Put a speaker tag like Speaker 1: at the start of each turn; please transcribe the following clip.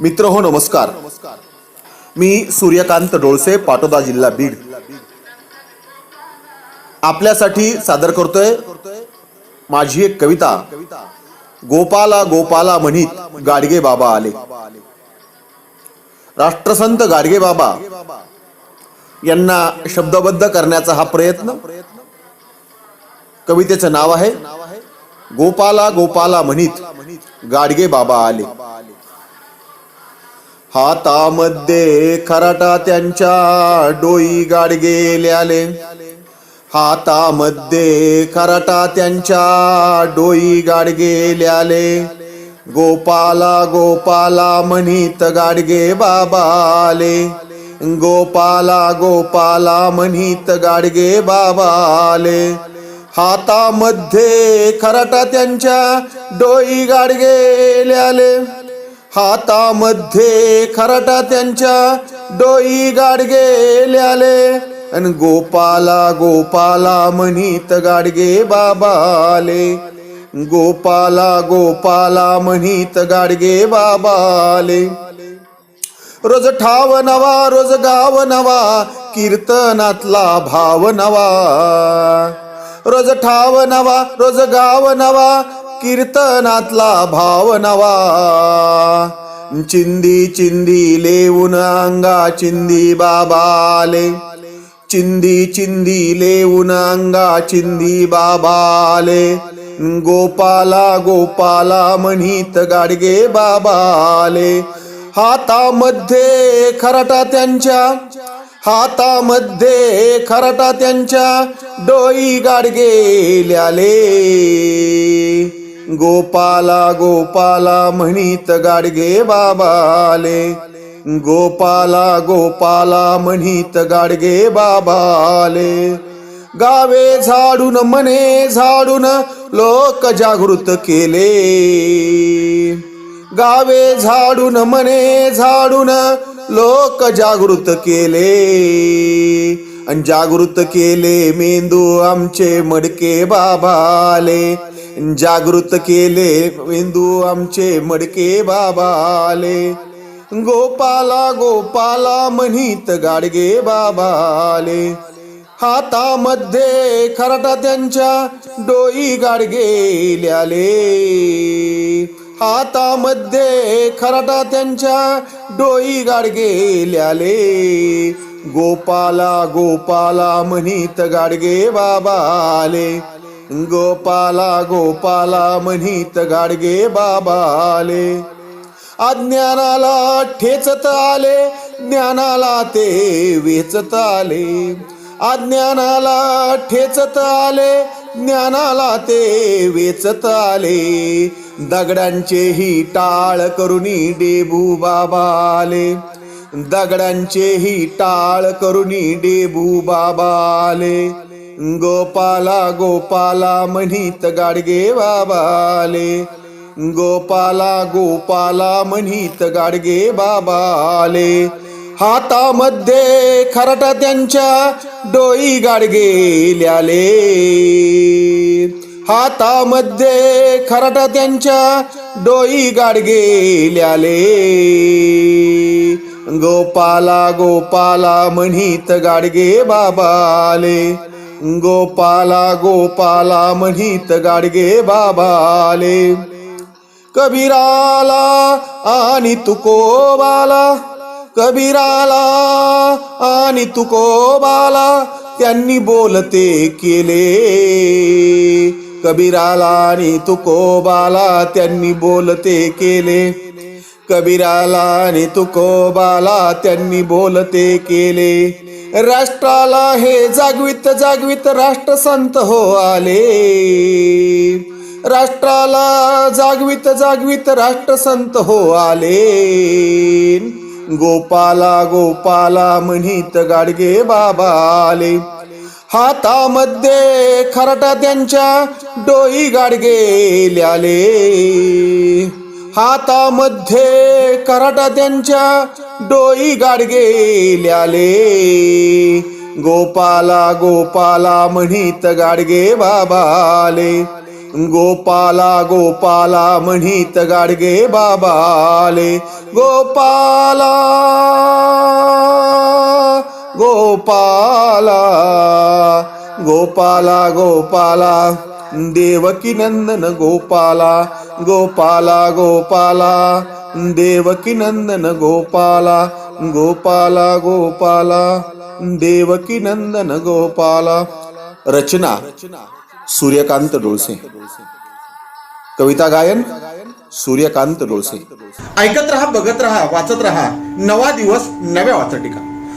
Speaker 1: मित्र हो नमस्कार. मी सूर्यकांत डोळसे पाटोदा जिल्हा बीड. आपल्यासाठी सादर करतोय माझी एक कविता. गोपाला गोपाला म्हणीत गाडगे बाबा आले. राष्ट्रसंत गाडगे बाबा यांना शब्दबद्ध करण्याचा हा प्रयत्न कवितेचं नाव आहे गोपाला गोपाला म्हणीत गाडगे बाबा आले. हातामध्ये खराटा त्यांच्या डोई गाडगे आले हातामध्ये खराटा त्यांच्या डोई गाडगे आले गोपाला गोपाला म्हणित गाडगे बाबा आले गोपाला गोपाला म्हणित गाडगे बाबा आले हातामध्ये खराटा त्यांच्या डोई गाडगे आले हातामध्ये खराटा त्यांच्या डोई गाडगे आले आणि गोपाला गोपाला म्हणीत गाडगे बाबा आले गोपाला गोपाला म्हणीत गाडगे बाबा आले रोज ठाव नवा रोज गाव नवा कीर्तनातला भाव नवा. रोज ठाव नवा रोज गाव नवा कीर्तनातला भाव नवा. चिंदी चिंदी लेऊन अंगा चिंदी बाबाले. चिंदी चिंदी लेऊन अंगा चिंदी बाबाले. गोपाला गोपाला म्हणीत गाडगे बाबाले. हातामध्ये खराटा त्यांच्या हातामध्ये खराटा त्यांच्या डोई गाडगे ल्याले गोपाला गोपाला म्हणीत गाडगे बाबाले. गोपाला गोपाला म्हणीत गाडगे बाबाले. गावे झाडून मने झाडून लोक जागृत केले. गावे झाडून मने झाडून लोक जागृत केले. आणि जागृत केले मेंदू आमचे मडके बाबाले. जागृत केले मेंदू आमचे मडके बाबाले. गोपाला गोपाला म्हणीत गाडगे बाबाले. हातामध्ये खराटा त्यांच्या डोई गाडगे ल्याले. हातामध्ये खराटा त्यांच्या डोई गाडगे ल्याले. गोपाला गोपाला म्हणीत गाडगे बाबा आले गोपाला गोपाला म्हणित गाडगे बाबा आले. अज्ञानाला ठेचत आले ज्ञानाला ते वेचत आले. अज्ञानाला ठेचत आले ज्ञानाला ते वेचत आले. दगडांचेही टाळ करुणी डेबू बाबा आले. दगडांचेही टाळ करुणी डेबू बाबा आले. गोपाला गोपाला म्हणीत गाडगे बाबाले. गोपाला गोपाला म्हणीत गाडगे बाबाले. हातामध्ये खरटा त्यांच्या डोई गाडगे ल्याले. हातामध्ये खरटा त्यांच्या डोई गाडगे ल्याले. गोपाला गोपाला म्हणीत गाडगे बाबाले. गोपाला गोपाला म्हणित गाडगे बाबाले. कबीराला आणि तुकोबाला. कबीराला आणि तुकोबाला त्यांनी बोलते केले. कबीराला आणि तुकोबाला त्यांनी बोलते केले. कबीराला आणि तुकोबाला त्यांनी बोलते केले. राष्ट्राला हे जागवित जागवित राष्ट्रसंत हो आले. राष्ट्राला जागवित जागवित राष्ट्रसंत हो आले. गोपाला गोपाला म्हणित गाडगे बाबा आले. हातामध्ये खराटा त्यांच्या डोई गाडगे आले हातामध्ये कराटा त्यांच्या डोई गाडगे आले गोपाला गोपाला म्हणित गाडगे बाबाले. गोपाला गोपाला म्हणित गाडगे बाबाले. गोपाला गोपाला गोपाला गोपाला. देवकी नंदन गोपाला गोपाला गोपाला. देवकी नंदन गोपाला गोपाला गोपाला देवकी नंदन गोपाला रचना सूर्यकांत डोळसे कविता गायन सूर्यकांत डोळसे
Speaker 2: ऐकत रहा बघत रहा वाचत रहा. नवा दिवस नव्या वाचटिका.